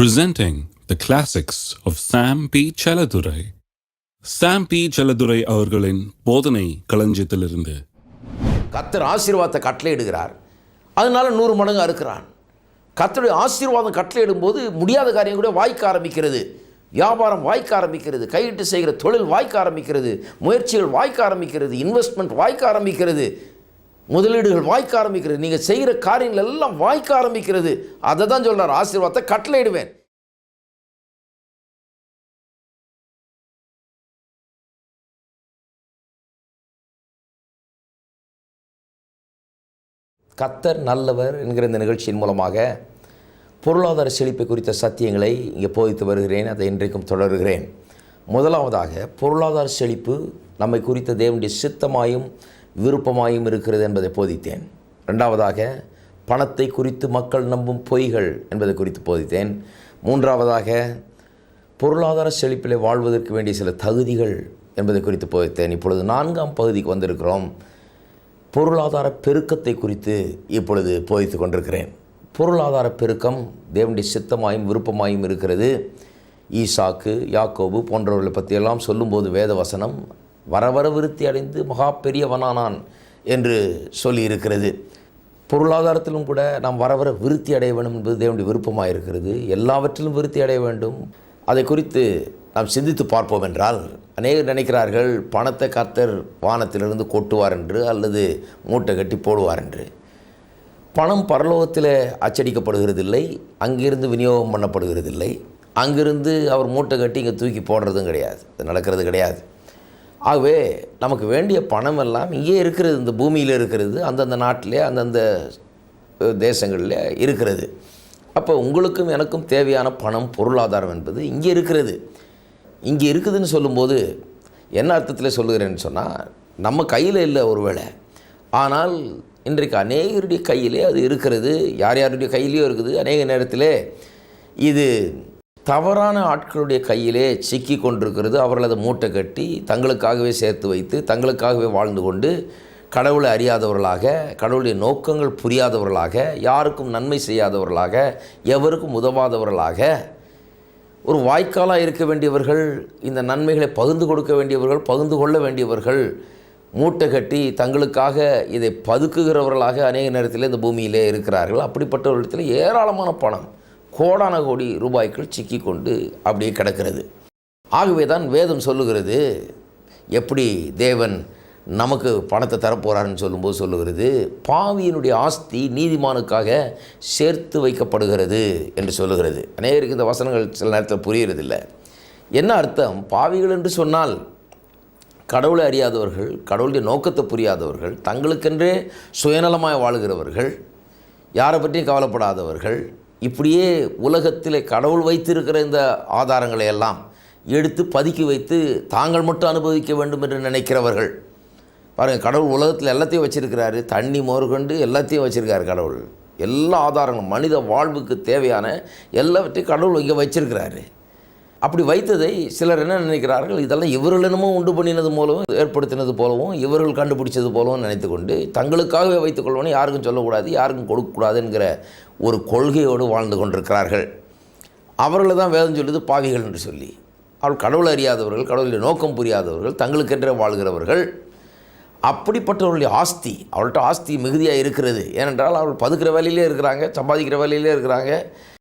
presenting the classics of Sam P. Chaladurai. Sam P. Chaladurai அவர்களின் போதனை களஞ்சியத்திலிருந்து. கத்தர் ஆசீர்வாதத்தை கட்டளையிடுகிறார். அதனால நூறு மடங்கு அறுக்கிறான். கத்தருடைய ஆசீர்வாதம் கட்டளையிடும்போது முடியாத காரியம் கூட வாய்க்க ஆரம்பிக்கிறது. வியாபாரம் வாய்க்க ஆரம்பிக்கிறது. கையிட்டு செய்கிற தொழில் வாய்க்க ஆரம்பிக்கிறது. முயற்சிகள் வாய்க்க ஆரம்பிக்கிறது. இன்வெஸ்ட்மெண்ட் வாய்க்க ஆரம்பிக்கிறது. முதலீடுகள் வாய்க்க ஆரம்பிக்கிறது. நீங்கள் செய்கிற காரியங்கள் எல்லாம் வாய்க்க ஆரம்பிக்கிறது. அதை தான் சொல்கிறார் ஆசீர்வாதத்தை கட்டளையிடுவேன். கத்தர் நல்லவர் என்கிற இந்த நிகழ்ச்சியின் மூலமாக பொருளாதார செழிப்பை குறித்த சத்தியங்களை இங்கே போதித்து வருகிறேன். அதை இன்றைக்கும் தொடர்கிறேன். முதலாவதாக பொருளாதார செழிப்பு நம்மை குறித்த தேவனுடைய சித்தமாயும் விருப்பமாயும் இருக்கிறது என்பதை போதித்தேன். ரெண்டாவதாக பணத்தை குறித்து மக்கள் நம்பும் பொய்கள் என்பதை குறித்து போதித்தேன். மூன்றாவதாக பொருளாதார செழிப்பில் வாழ்வதற்கு வேண்டிய சில தகுதிகள் என்பதை குறித்து போதித்தேன். இப்பொழுது நான்காம் பகுதிக்கு வந்திருக்கிறோம். பொருளாதார பெருக்கத்தை குறித்து இப்பொழுது போதித்து கொண்டிருக்கிறேன். பொருளாதார பெருக்கம் தேவனுடைய சித்தமாயும் விருப்பமாயும் இருக்கிறது. ஈசாக்கு யாக்கோபு போன்றவர்களை பற்றியெல்லாம் சொல்லும்போது வேத வசனம் வர வர விருத்தி அடைந்து மகா பெரியவனானான் என்று சொல்லியிருக்கிறது பொருளாதாரத்திலும் கூட நாம் வர வர விருத்தி அடைய வேண்டும் என்பது தேவனுடைய விருப்பமாக இருக்கிறது. எல்லாவற்றிலும் விருத்தி அடைய வேண்டும். அதை குறித்து நாம் சிந்தித்து பார்ப்போம் என்றால் அநேகர் நினைக்கிறார்கள் பணத்தை கர்த்தர் வானத்திலிருந்து கொட்டுவார் என்று அல்லது மூட்டை கட்டி போடுவார் என்று. பணம் பரலோகத்தில் அச்சடிக்கப்படுகிறதில்லை அங்கிருந்து விநியோகம் பண்ணப்படுகிறதில்லை. அங்கிருந்து அவர் மூட்டை கட்டி இங்கே தூக்கி போடுறதும் கிடையாது. அது நடக்கிறது கிடையாது. ஆகவே நமக்கு வேண்டிய பணம் எல்லாம் இங்கே இருக்கிறது இந்த பூமியில் இருக்கிறது அந்தந்த நாட்டிலே அந்தந்த தேசங்களில் இருக்கிறது. அப்போ உங்களுக்கும் எனக்கும் தேவையான பணம் பொருளாதாரம் என்பது இங்கே இருக்கிறது. இங்கே இருக்குதுன்னு சொல்லும்போது என்ன அர்த்தத்தில் சொல்லுகிறேன்னு சொன்னால் நம்ம கையில் இல்லை ஒருவேளை. ஆனால் இன்றைக்கு அநேகருடைய கையிலே அது இருக்கிறது யார் யாருடைய கையிலையும் இருக்குது அநேக நேரத்தில் இது தவறான ஆட்களுடைய கையிலே சிக்கி கொண்டிருக்கிறது. அவர்கள் அதை மூட்டை கட்டி தங்களுக்காகவே சேர்த்து வைத்து தங்களுக்காகவே வாழ்ந்து கொண்டு கடவுளை அறியாதவர்களாக கடவுளுடைய நோக்கங்கள் புரியாதவர்களாக யாருக்கும் நன்மை செய்யாதவர்களாக எவருக்கும் உதவாதவர்களாக ஒரு வாய்க்காலாக இருக்க வேண்டியவர்கள் இந்த நன்மைகளை பகிர்ந்து கொடுக்க வேண்டியவர்கள் பகிர்ந்து கொள்ள வேண்டியவர்கள் மூட்டை கட்டி தங்களுக்காக இதை பதுக்குகிறவர்களாக அநேக நேரத்தில் இந்த பூமியிலே இருக்கிறார்கள். அப்படிப்பட்டவர்களிடத்தில் ஏராளமான பணம் கோடான கோடி ரூபாய்க்குள் சிக்கி கொண்டு அப்படியே கிடக்கிறது. ஆகவே தான் வேதம் சொல்லுகிறது எப்படி தேவன் நமக்கு பணத்தை தரப்போகிறாருன்னு சொல்லும்போது சொல்லுகிறது பாவியினுடைய ஆஸ்தி நீதிமானுக்காக சேர்த்து வைக்கப்படுகிறது என்று சொல்லுகிறது. அநேகருக்கு இந்த வசனங்கள் சில நேரத்தில் புரியறதில்லை. என்ன அர்த்தம்? பாவிகள் என்று சொன்னால் கடவுளை அறியாதவர்கள் கடவுளுடைய நோக்கத்தை புரியாதவர்கள் தங்களுக்கென்றே சுயநலமாக வாழுகிறவர்கள் யாரை பற்றியும் கவலைப்படாதவர்கள் இப்படியே உலகத்திலே கடவுள் வைத்திருக்கிற இந்த ஆதாரங்களை எல்லாம் எடுத்து பதுக்கி வைத்து தாங்கள் மட்டும் அனுபவிக்க வேண்டும் என்று நினைக்கிறவர்கள். பாருங்கள் கடவுள் உலகத்தில் எல்லாத்தையும் வச்சுருக்கிறாரு. தண்ணி மோர்கொண்டு எல்லாத்தையும் வச்சுருக்காரு கடவுள். எல்லா ஆதாரங்களும் மனித வாழ்வுக்கு தேவையான எல்லாவற்றையும் கடவுள் இங்கே வச்சிருக்கிறாரு. அப்படி வைத்ததை சிலர் என்ன நினைக்கிறார்கள்? இதெல்லாம் இவர்கள் என்னமோ உண்டு பண்ணினது மூலமும் ஏற்படுத்தினது போலவும் இவர்கள் கண்டுபிடிச்சது போலவும் நினைத்து கொண்டு தங்களுக்காகவே கொள்வோன்னு யாருக்கும் சொல்லக்கூடாது யாருக்கும் கொடுக்கக்கூடாது என்கிற ஒரு கொள்கையோடு வாழ்ந்து கொண்டிருக்கிறார்கள். அவர்களை தான் வேதம் சொல்லுது பாவிகள் என்று சொல்லி. அவள் கடவுள் அறியாதவர்கள் கடவுளுடைய நோக்கம் புரியாதவர்கள் தங்களுக்கென்றே வாழ்கிறவர்கள். அப்படிப்பட்டவர்களுடைய ஆஸ்தி அவள்கிட்ட ஆஸ்தி மிகுதியாக இருக்கிறது. ஏனென்றால் அவள் பதுக்கிற வேலையிலே இருக்கிறாங்க சம்பாதிக்கிற வேலையிலே இருக்கிறாங்க.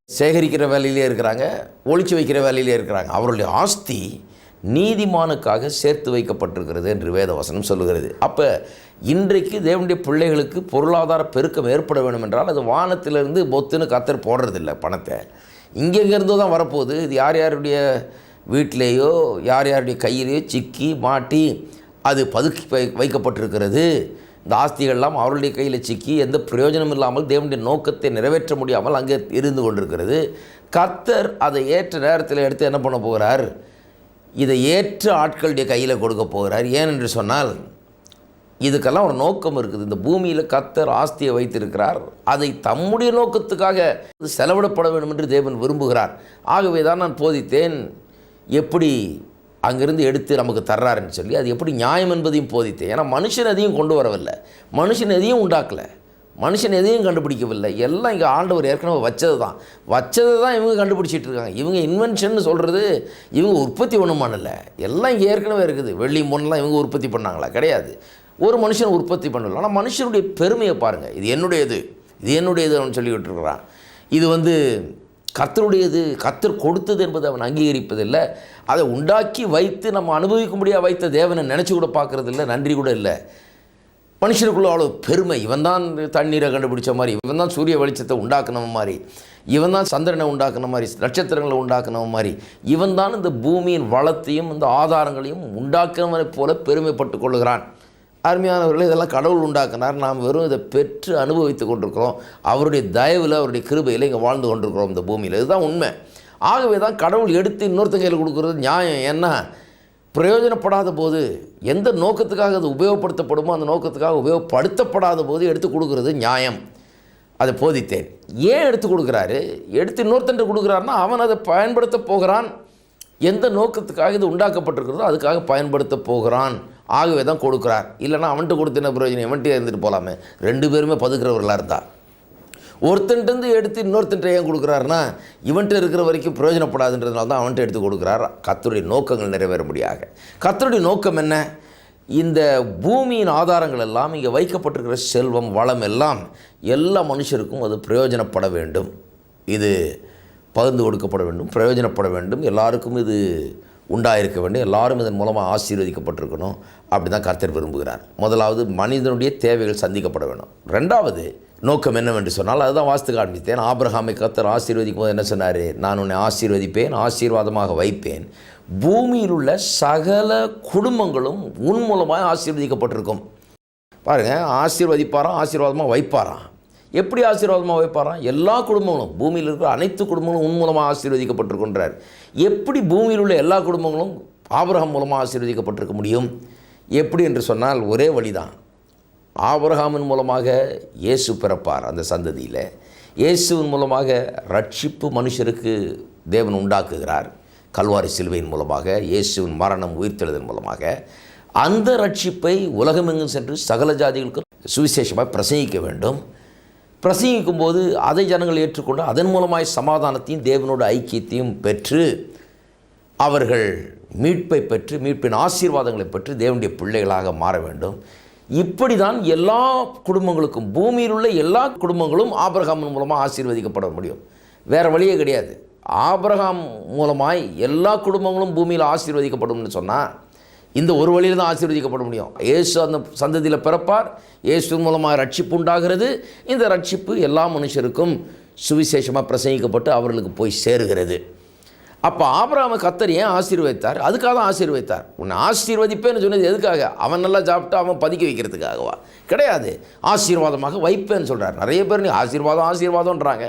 சேகரிக்கிற வேலையிலே இருக்கிறாங்க ஒழிச்சு வைக்கிற வேலையிலே இருக்கிறாங்க. அவருடைய ஆஸ்தி நீதிமானுக்காக சேர்த்து வைக்கப்பட்டிருக்கிறது என்று வேதவசனம் சொல்லுகிறது. அப்போ இன்றைக்கு தேவனுடைய பிள்ளைகளுக்கு பொருளாதார பெருக்கம் ஏற்பட வேண்டும் என்றால் அது வானத்திலிருந்து பொத்துன்னு கத்தர் போடுறதில்ல பணத்தை. இங்கெங்கேருந்தோ தான் வரப்போகுது. இது யார் யாருடைய வீட்டிலேயோ யார் யாருடைய கையிலேயோ சிக்கி மாட்டி அது பதுக்கி வை வைக்கப்பட்டிருக்கிறது. இந்த ஆஸ்திகள்லாம் அவருடைய கையில் சிக்கி எந்த பிரயோஜனம் இல்லாமல் தேவனுடைய நோக்கத்தை நிறைவேற்ற முடியாமல் அங்கே இருந்து கொண்டிருக்கிறது. கர்த்தர் அதை ஏற்ற நேரத்தில் எடுத்து என்ன பண்ண போகிறார்? இதை ஏற்ற ஆட்களுடைய கையில் கொடுக்க போகிறார். ஏனென்று சொன்னால் இதுக்கெல்லாம் ஒரு நோக்கம் இருக்குது. இந்த பூமியில் கத்தர் ஆஸ்தியை வைத்திருக்கிறார். அதை தம்முடைய நோக்கத்துக்காக செலவிடப்பட வேண்டும் என்று தேவன் விரும்புகிறார். ஆகவே தான் நான் போதித்தேன். எப்படி அங்கிருந்து எடுத்து நமக்கு தர்றாருன்னு சொல்லி அது எப்படி நியாயம் என்பதையும் போதித்தேன். ஏன்னா மனுஷன் எதையும் கொண்டு வரவில்லை. மனுஷன் எதையும் உண்டாக்கலை. மனுஷன் எதையும் கண்டுபிடிக்கவில்லை. எல்லாம் இங்கே ஆண்டவர் ஏற்கனவே வச்சது தான். வச்சது தான் இவங்க கண்டுபிடிச்சிட்டு இருக்காங்க. இவங்க இன்வென்ஷன் சொல்கிறது இவங்க உற்பத்தி ஒன்றும் எல்லாம் இங்கே ஏற்கனவே இருக்குது. வெள்ளி மொன்னெலாம் இவங்க உற்பத்தி பண்ணாங்களா? கிடையாது. ஒரு மனுஷன் உற்பத்தி பண்ணல. ஆனால் மனுஷனுடைய பெருமையை பாருங்கள் இது என்னுடையது. இது என்னுடையதுன்னு சொல்லிக்கிட்டு இருக்கிறான். இது வந்து கத்தருடையது கத்தர் கொடுத்தது என்பதை அவன் அங்கீகரிப்பதில்லை. அதை உண்டாக்கி வைத்து நம்ம அனுபவிக்கும்படியாக வைத்த தேவனை நினச்சி கூட பார்க்குறது இல்லை நன்றி கூட இல்லை. மனுஷனுக்குள்ள அவ்வளோ பெருமை. இவன் தான் தண்ணீரை கண்டுபிடிச்ச மாதிரி இவன் தான் சூரிய வெளிச்சத்தை உண்டாக்குன மாதிரி இவன் தான் சந்திரனை உண்டாக்குன மாதிரி நட்சத்திரங்களை உண்டாக்குன மாதிரி இவன் தான் இந்த பூமியின் வளத்தையும் இந்த ஆதாரங்களையும் உண்டாக்குனவனைப் போல பெருமைப்பட்டு கொள்கிறான் அருமையானவர்களே இதெல்லாம் கடவுள் உண்டாக்குனார். நாம் வெறும் இதை பெற்று அனுபவித்து கொண்டிருக்கிறோம். அவருடைய தயவில் அவருடைய கிருபையில் இங்கே வாழ்ந்து கொண்டிருக்கிறோம் இந்த பூமியில். இதுதான் உண்மை. ஆகவே தான் கடவுள் எடுத்து இன்னொருத்த கையில் கொடுக்குறது நியாயம். ஏன்னா பிரயோஜனப்படாத போது எந்த நோக்கத்துக்காக அது உபயோகப்படுத்தப்படுமோ அந்த நோக்கத்துக்காக உபயோகப்படுத்தப்படாத போது எடுத்து கொடுக்கறது நியாயம். அதை போதித்தேன். ஏன் எடுத்து கொடுக்குறாரு? எடுத்து இன்னொருத்தன் கொடுக்குறாருன்னா அவன் அதை பயன்படுத்த போகிறான். எந்த நோக்கத்துக்காக இது உண்டாக்கப்பட்டிருக்கிறதோ அதுக்காக பயன்படுத்த போகிறான். ஆகவே தான் கொடுக்குறார். இல்லைன்னா அவன்கிட்ட கொடுத்த என்ன பிரயோஜனம்? எவன்கிட்ட இருந்துட்டு போகலாமே ரெண்டு பேருமே பதுக்கிறவர்களாக இருந்தார் ஒருத்தன்ட்டு எடுத்து இன்னொருத்தன்ட்ட ஏன் கொடுக்குறாருன்னா இவன்கிட்ட இருக்கிற வரைக்கும் பிரயோஜனப்படாதுன்றதுனால தான் அவன்கிட்ட எடுத்து கொடுக்குறார். கத்தருடைய நோக்கங்கள் நிறைவேற முடியாத கத்தருடைய நோக்கம் என்ன? இந்த பூமியின் ஆதாரங்கள் எல்லாம் இங்கே வைக்கப்பட்டிருக்கிற செல்வம் வளம் எல்லாம் எல்லா மனுஷருக்கும் அது பிரயோஜனப்பட வேண்டும். இது பகிர்ந்து கொடுக்கப்பட வேண்டும் பிரயோஜனப்பட வேண்டும். எல்லாருக்கும் இது உண்டாயிருக்க வேண்டும். எல்லாரும் இதன் மூலமாக ஆசீர்வதிக்கப்பட்டிருக்கணும். அப்படி தான் கர்த்தர் விரும்புகிறார். முதலாவது மனிதனுடைய தேவைகள் சந்திக்கப்பட வேணும் ரெண்டாவது நோக்கம் என்னவென்று சொன்னால் அதுதான் வாஸ்து காண்பித்தேன். ஆப்ரஹாமை கர்த்தர் ஆசீர்வதிக்கும் போது என்ன சொன்னார்? நான் உன்னை ஆசீர்வதிப்பேன் ஆசீர்வாதமாக வைப்பேன். பூமியில் உள்ள சகல குடும்பங்களும் உன் மூலமாக ஆசீர்வதிக்கப்பட்டிருக்கும். பாருங்கள் ஆசீர்வதிப்பாராம் ஆசீர்வாதமாக வைப்பாராம் எப்படி ஆசீர்வாதமாக வைப்பாராம்? எல்லா குடும்பங்களும் பூமியில் இருக்கிற அனைத்து குடும்பங்களும் உன் மூலமாக ஆசீர்வதிக்கப்பட்டிருக்கின்றார் எப்படி பூமியில் உள்ள எல்லா குடும்பங்களும் ஆபரகம் மூலமாக ஆசீர்வதிக்கப்பட்டிருக்க முடியும்? எப்படி என்று சொன்னால் ஒரே வழிதான். ஆபரகாமின் மூலமாக இயேசு பிறப்பார் அந்த சந்ததியில். இயேசுவின் மூலமாக ரட்சிப்பு மனுஷருக்கு தேவன் உண்டாக்குகிறார். கல்வாரி சிலுவையின் மூலமாக இயேசுவின் மரணம் உயிர்த்தெழுதன் மூலமாக. அந்த ரட்சிப்பை உலகமெங்கும் சென்று சகல ஜாதிகளுக்கும் சுவிசேஷமாக பிரசங்கிக்க வேண்டும். பிரசங்கிக்கும் போது அதை ஜனங்கள் ஏற்றுக்கொண்டு அதன் மூலமாய் சமாதானத்தையும் தேவனோட ஐக்கியத்தையும் பெற்று அவர்கள் மீட்பை பெற்று மீட்பின் ஆசீர்வாதங்களை பெற்று தேவனுடைய பிள்ளைகளாக மாற வேண்டும். இப்படி தான் எல்லா குடும்பங்களுக்கும் பூமியில் உள்ள எல்லா குடும்பங்களும் ஆபிரகாமின் மூலமாக ஆசீர்வதிக்கப்பட முடியும். வேறு வழியே கிடையாது. ஆபரகாம் மூலமாய் எல்லா குடும்பங்களும் பூமியில் ஆசீர்வதிக்கப்படும்னு சொன்னால் இந்த ஒரு வழியில் தான் ஆசீர்வதிக்கப்பட முடியும். இயேசு அந்த சந்ததியில் பிறப்பார். இயேசு மூலமாக ரட்சிப்பு உண்டாகிறது. இந்த ரட்சிப்பு எல்லா மனுஷருக்கும் சுவிசேஷமாக பிரசங்கிக்கப்பட்டு அவர்களுக்கு போய் சேருகிறது. அப்போ ஆபராம கத்தர் ஏன் ஆசீர்வதித்தார்? அதுக்காக தான் ஆசீர்வதித்தார். உன்னை ஆசீர்வதிப்பேன்னு சொன்னது எதுக்காக? அவன் நல்லா சாப்பிட்டு அவன் பதுக்கி வைக்கிறதுக்காகவா? கிடையாது. ஆசீர்வாதமாக வைப்பேன்னு சொல்கிறார் நிறைய பேர் நீ ஆசீர்வாதம் ஆசீர்வாதம்ன்றாங்க.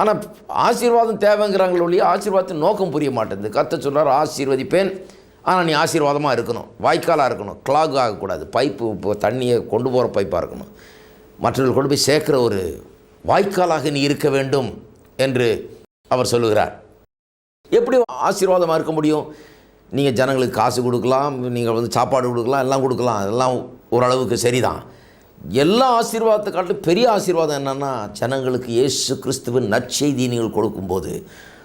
ஆனால் ஆசீர்வாதம் தேவைங்கிறாங்களோ ஒழிய ஆசீர்வாதத்தின் நோக்கம் புரிய மாட்டேங்குது. கத்த சொல்கிறார் ஆசீர்வதிப்பேன். ஆனால் நீ ஆசீர்வாதமாக இருக்கணும். வாய்க்காலாக இருக்கணும். கிளாக் ஆகக்கூடாது. பைப்பு இப்போ தண்ணியை கொண்டு போகிற பைப்பாக இருக்கணும். மற்றவர்கள் கொண்டு போய் சேர்க்குற ஒரு வாய்க்காலாக நீ இருக்க வேண்டும் என்று அவர் சொல்லுகிறார். எப்படி ஆசீர்வாதமாக இருக்க முடியும்? நீங்கள் ஜனங்களுக்கு காசு கொடுக்கலாம் நீங்கள் வந்து சாப்பாடு கொடுக்கலாம் எல்லாம் கொடுக்கலாம். அதெல்லாம் ஓரளவுக்கு சரிதான். எல்லா ஆசீர்வாதத்தை காட்டிலும் பெரிய ஆசீர்வாதம் என்னென்னா ஜனங்களுக்கு இயேசு கிறிஸ்துவின் நற்செய்தி நீங்கள் கொடுக்கும்போது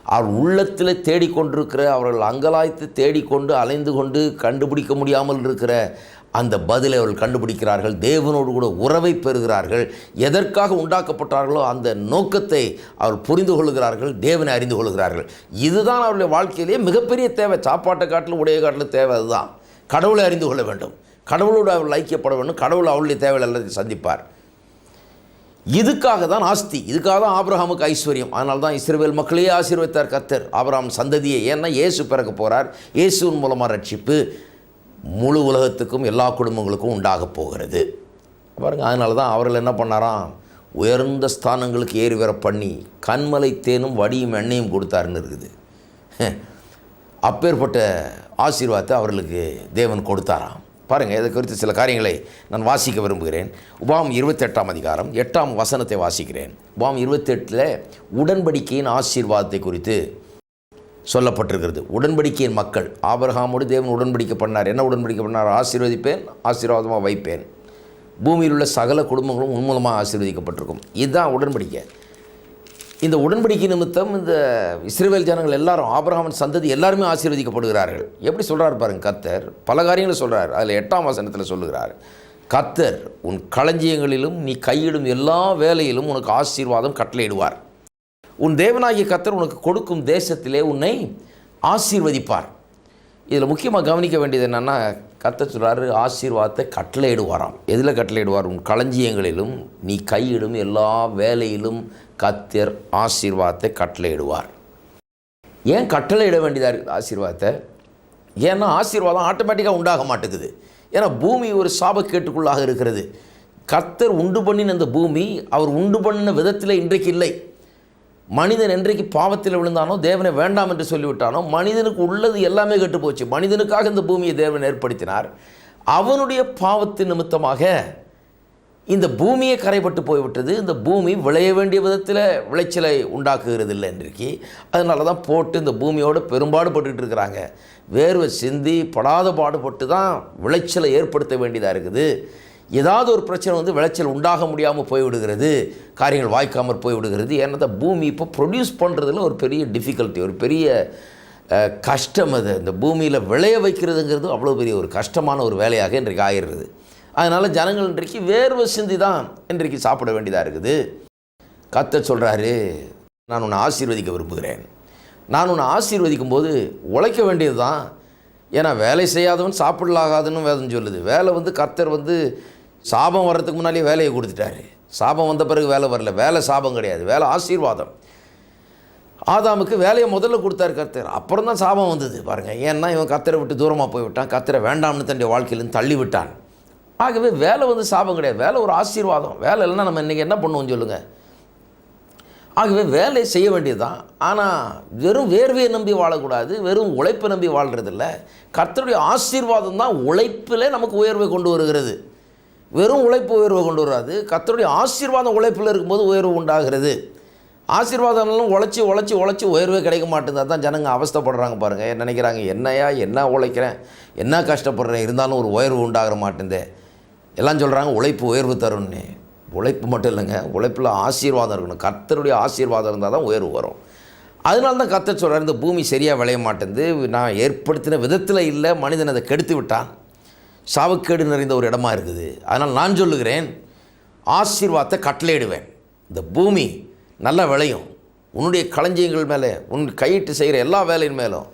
அவர் உள்ளத்தில் தேடிக்கொண்டிருக்கிற அவர்கள் அங்கலாய்த்து தேடிக்கொண்டு அலைந்து கொண்டு கண்டுபிடிக்க முடியாமல் இருக்கிற அந்த பதிலை அவர்கள் கண்டுபிடிக்கிறார்கள். தேவனோடு கூட உறவை பெறுகிறார்கள். எதற்காக உண்டாக்கப்பட்டார்களோ அந்த நோக்கத்தை அவர் புரிந்து கொள்கிறார்கள் தேவனை அறிந்து கொள்கிறார்கள். இதுதான் அவருடைய வாழ்க்கையிலேயே மிகப்பெரிய தேவை. சாப்பாட்டை காட்டிலும் உடைய காட்டிலும் தேவை அதுதான். கடவுளை அறிந்து கொள்ள வேண்டும். கடவுளோடு அவர்கள் ஐக்கியப்பட வேண்டும். கடவுள் அவருடைய தேவைகள் எல்லாத்தையும் சந்திப்பார். இதுக்காக தான் ஆஸ்தி இதுக்காக தான் ஆப்ரஹாமுக்கு ஐஸ்வர்யம். அதனால தான் இஸ்ரேல் மக்களையே ஆசீர்வதித்தார் கர்த்தர். ஆப்ரஹாம் சந்ததியை ஏன்னா இயேசு பிறக்க போகிறார் இயேசுவின் மூலமாக ரட்சிப்பு முழு உலகத்துக்கும் எல்லா குடும்பங்களுக்கும் உண்டாக போகிறது. பாருங்கள் அதனால தான் அவர்கள் என்ன பண்ணாராம்? உயர்ந்த ஸ்தானங்களுக்கு ஏறி வர பண்ணி கண்மலை தேனும் வடியும் எண்ணெயும் கொடுத்தாருன்னு இருக்குது. அப்பேற்பட்ட ஆசீர்வாதத்தை அவர்களுக்கு தேவன் கொடுத்தாராம். பாருங்கள் இதை குறித்து சில காரியங்களை நான் வாசிக்க விரும்புகிறேன். உபாம் இருபத்தெட்டாம் அதிகாரம் எட்டாம் வசனத்தை வாசிக்கிறேன். உபாம் இருபத்தெட்டில் உடன்படிக்கையின் ஆசீர்வாதத்தை குறித்து சொல்லப்பட்டிருக்கிறது. உடன்படிக்கையின் மக்கள் ஆபரகாமோடு தேவன் உடன்படிக்கை பண்ணார். என்ன உடன்படிக்கை பண்ணார்? ஆசீர்வதிப்பேன் ஆசீர்வாதமாக வைப்பேன். பூமியில் உள்ள சகல குடும்பங்களும் உன் மூலமாக ஆசீர்வதிக்கப்பட்டிருக்கும். இதுதான் உடன்படிக்கை. இந்த உடன்படிக்கை நிமித்தம் இந்த இஸ்ரேல் ஜனங்கள் எல்லாரும் ஆபிரகாமின் சந்ததி எல்லாருமே ஆசீர்வதிக்கப்படுகிறார்கள். எப்படி சொல்கிறார் பாருங்க கத்தர் பல காரியங்களை சொல்கிறார் அதில் எட்டாம் வசனத்தில் சொல்லுகிறார். கத்தர் உன் களஞ்சியங்களிலும் நீ கையிடும் எல்லா வேலையிலும் உனக்கு ஆசீர்வாதம் கட்டளையிடுவார். உன் தேவனாகிய கத்தர் உனக்கு கொடுக்கும் தேசத்திலே உன்னை ஆசீர்வதிப்பார். இதில் முக்கியமாக கவனிக்க வேண்டியது என்னென்னா கத்த சொல்கிறாரு ஆசீர்வாதத்தை கட்டளையிடுவாராம். எதில் கட்டளையிடுவார்? உன் களஞ்சியங்களிலும் நீ கையிடும் எல்லா வேலையிலும் கத்தர் ஆசீர்வாதத்தை கட்டளையிடுவார். ஏன் கட்டளையிட வேண்டியதாக இருக்குது ஆசீர்வாதத்தை? ஏன்னா ஆசீர்வாதம் ஆட்டோமேட்டிக்காக உண்டாக மாட்டேங்குது. ஏன்னா பூமி ஒரு சாபக்கேட்டுக்குள்ளாக இருக்கிறது. கத்தர் உண்டு பண்ணின அந்த பூமி அவர் உண்டு பண்ணின விதத்தில் இன்றைக்கு இல்லை. மனிதன் என்றைக்கு பாவத்தில் விழுந்தானோ தேவனை வேண்டாம் என்று சொல்லிவிட்டானோ மனிதனுக்கு உள்ளது எல்லாமே கெட்டு போச்சு மனிதனுக்காக இந்த பூமியை தேவன் ஏற்படுத்தினார். அவனுடைய பாவத்தின் நிமித்தமாக இந்த பூமியை கரைப்பட்டு போய்விட்டது. இந்த பூமி விளைய வேண்டிய விதத்தில் விளைச்சலை உண்டாக்குகிறது இல்லை இன்றைக்கு. அதனால தான் போட்டு இந்த பூமியோடு பெரும்பாடுபட்டு இருக்கிறாங்க. வேர்வை சிந்தி படாத பாடுபட்டு தான் விளைச்சலை ஏற்படுத்த வேண்டியதாக இருக்குது. ஏதாவது ஒரு பிரச்சனை வந்து விளைச்சல் உண்டாக முடியாமல் போய்விடுகிறது காரியங்கள் வாய்க்காமல் போய்விடுகிறது ஏன்னா பூமி இப்போ ப்ரொடியூஸ் பண்ணுறதுல ஒரு பெரிய டிஃபிகல்ட்டி ஒரு பெரிய கஷ்டம் அது. இந்த பூமியில் விளைய வைக்கிறதுங்கிறது அவ்வளோ பெரிய ஒரு கஷ்டமான ஒரு வேலையாக இன்றைக்கு ஆகிடுறது. அதனால் ஜனங்கள் இன்றைக்கு வேர்வை சிந்தி தான் இன்றைக்கு சாப்பிட வேண்டியதாக இருக்குது. கத்த சொல்கிறாரு நான் உன்னை ஆசீர்வதிக்க விரும்புகிறேன். நான் உன்னை ஆசீர்வதிக்கும் போது உழைக்க வேண்டியது தான் ஏன்னா வேலை செய்யாதவன் சாப்பிடலாகாதுன்னு வேதம் சொல்லுது. வேலை வந்து கர்த்தர் வந்து சாபம் வர்றதுக்கு முன்னாடியே வேலையை கொடுத்துட்டாரு. சாபம் வந்த பிறகு வேலை வரல. வேலை சாபம் கிடையாது. வேலை ஆசீர்வாதம். ஆதாமுக்கு வேலையை முதல்ல கொடுத்தாரு கர்த்தர். அப்புறம் தான் சாபம் வந்தது. பாருங்கள் ஏன்னா இவன் கத்தரை விட்டு தூரமாக போய் விட்டான். வேண்டாம்னு தன்னுடைய வாழ்க்கையிலேருந்து தள்ளி விட்டான். ஆகவே வேலை வந்து சாபம் கிடையாது. வேலை ஒரு ஆசீர்வாதம். வேலை இல்லைன்னா நம்ம இன்றைக்கி என்ன பண்ணுவோம் சொல்லுங்கள் ஆகவே வேலை செய்ய வேண்டியதுதான். ஆனால் வெறும் வேர்வையை நம்பி வாழக்கூடாது வெறும் உழைப்பை நம்பி வாழ்கிறதில்ல கர்த்தருடைய ஆசீர்வாதம் தான் உழைப்பில் நமக்கு உயர்வை கொண்டு வருகிறது. வெறும் உழைப்பு உயர்வை கொண்டு வராது கர்த்தருடைய ஆசீர்வாதம் உழைப்பில் இருக்கும்போது உயர்வு உண்டாகிறது. ஆசீர்வாதம்லாம் உழைச்சி உழைச்சி உழைச்சி உயர்வே கிடைக்க மாட்டேங்குது. அதான் ஜனங்க அவஸ்தப்படுறாங்க பாருங்கள் நினைக்கிறாங்க? என்னையா என்ன உழைக்கிறேன்? என்ன கஷ்டப்படுறேன்? இருந்தாலும் ஒரு உயர்வு உண்டாகிற மாட்டேந்தே எல்லாம் சொல்கிறாங்க உழைப்பு உயர்வு தரும்னு. உழைப்பு மட்டும் இல்லைங்க. உழைப்பில் ஆசீர்வாதம் இருக்கணும். கர்த்தருடைய ஆசீர்வாதம் இருந்தால் தான் உயர்வு வரும். அதனால தான் கர்த்தர் சொல்கிறார் இந்த பூமி சரியாக விளைய மாட்டேங்குது. நான் ஏற்படுத்தின விதத்தில் இல்லை. மனிதன் அதை கெடுத்து விட்டான் சாவுக்கேடு நிறைந்த ஒரு இடமா இருக்குது. அதனால் நான் சொல்லுகிறேன் ஆசீர்வாதத்தை கட்டளையிடுவேன். இந்த பூமி நல்லா விளையும். உன்னுடைய களஞ்சியங்கள் மேலே உன் கையிட்டு செய்கிற எல்லா வேலையின் மேலும்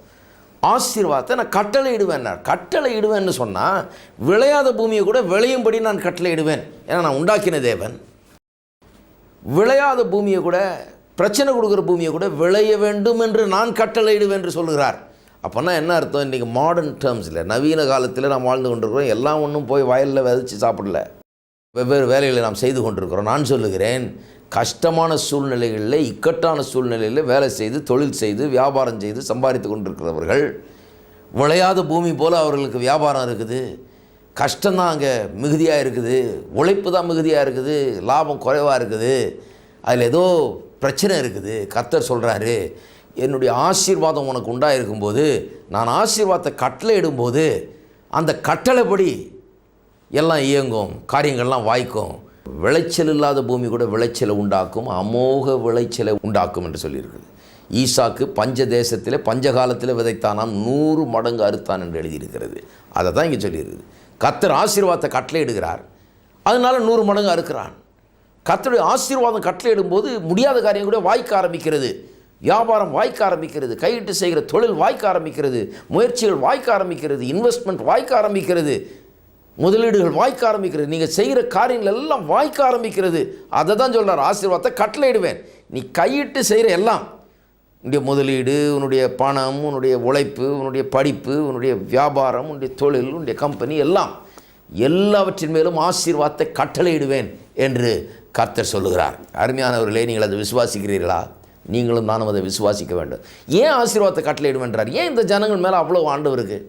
ஆசீர்வாதத்தை நான் கட்டளையிடுவேன் கட்டளை கட்டளையிடுவேன்னு சொன்னால் விளையாத பூமியை கூட விளையும்படி நான் கட்டளையிடுவேன் ஏன்னா நான் உண்டாக்கின தேவன். விளையாத பூமியை கூட பிரச்சனை கொடுக்குற பூமியை கூட விளைய வேண்டும் என்று நான் கட்டளையிடுவேன் என்று சொல்லுகிறார் அப்போனா என்ன அர்த்தம்? இன்றைக்கி மாடர்ன் டேர்ம்ஸில் நவீன காலத்தில் நாம் வாழ்ந்து கொண்டிருக்கிறோம். எல்லாம் ஒன்றும் போய் வயலில் விதைச்சி சாப்பிடல. வெவ்வேறு வேலைகளை நாம் செய்து கொண்டிருக்கிறோம். நான் சொல்லுகிறேன் கஷ்டமான சூழ்நிலைகளில் இக்கட்டான சூழ்நிலையில் வேலை செய்து தொழில் செய்து வியாபாரம் செய்து சம்பாதித்து கொண்டிருக்கிறவர்கள் விளையாத பூமி போல் அவர்களுக்கு வியாபாரம் இருக்குது. கஷ்டம்தான் அங்கே மிகுதியாக இருக்குது. உழைப்பு தான் மிகுதியாக இருக்குது. லாபம் குறைவாக இருக்குது. அதில் ஏதோ பிரச்சனை இருக்குது. கர்த்தர் சொல்கிறாரு என்னுடைய ஆசீர்வாதம் உனக்கு உண்டாக இருக்கும்போது நான் ஆசீர்வாதத்தை கட்டளையிடும்போது அந்த கட்டளைப்படி எல்லாம் இயங்கும் காரியங்கள்லாம் வாய்க்கும். விளைச்சல் இல்லாத பூமி கூட விளைச்சலை உண்டாக்கும் அமோக விளைச்சலை உண்டாக்கும் என்று சொல்லியிருக்குது. ஈசாக்கு பஞ்ச தேசத்தில் பஞ்சகாலத்தில் விதைத்தானாம் நூறு மடங்கு அறுத்தான் என்று எழுதியிருக்கிறது. அதை தான் இங்கே சொல்லியிருக்குது. கத்தர் ஆசீர்வாதத்தை கட்டளையிடுகிறார் அதனால் நூறு மடங்கு அறுக்கிறான். கத்தருடைய ஆசீர்வாதம் கட்டளையிடும்போது முடியாத காரியம் கூட வாய்க்க ஆரம்பிக்கிறது. வியாபாரம் வாய்க்க ஆரம்பிக்கிறது. கையிட்டு செய்கிற தொழில் வாய்க்க ஆரம்பிக்கிறது. முயற்சிகள் வாய்க்க ஆரம்பிக்கிறது. இன்வெஸ்ட்மெண்ட் வாய்க்க ஆரம்பிக்கிறது. முதலீடுகள் வாய்க்க ஆரம்பிக்கிறது. நீங்கள் செய்கிற காரியங்கள் எல்லாம் வாய்க்க ஆரம்பிக்கிறது. அதை தான் சொல்கிறார் ஆசீர்வாதத்தை கட்டளையிடுவேன். நீ கையிட்டு செய்கிற எல்லாம் உன்னுடைய முதலீடு உன்னுடைய பணம் உன்னுடைய உழைப்பு உன்னுடைய படிப்பு உன்னுடைய வியாபாரம் உன்னுடைய தொழில் உன்னுடைய கம்பெனி எல்லாம் எல்லாவற்றின் மேலும் ஆசீர்வாதத்தை கட்டளையிடுவேன் என்று கர்த்தர் சொல்லுகிறார். அருமையானவர்களே நீங்கள் அதை விசுவாசிக்கிறீர்களா? நீங்களும் நானும் அதை விசுவாசிக்க வேண்டும். ஏன் ஆசீர்வாதத்தை கட்டளையிடுவேன்றார் ஏன் இந்த ஜனங்கள் மேலே அவ்வளோ ஆண்டவருக்கு?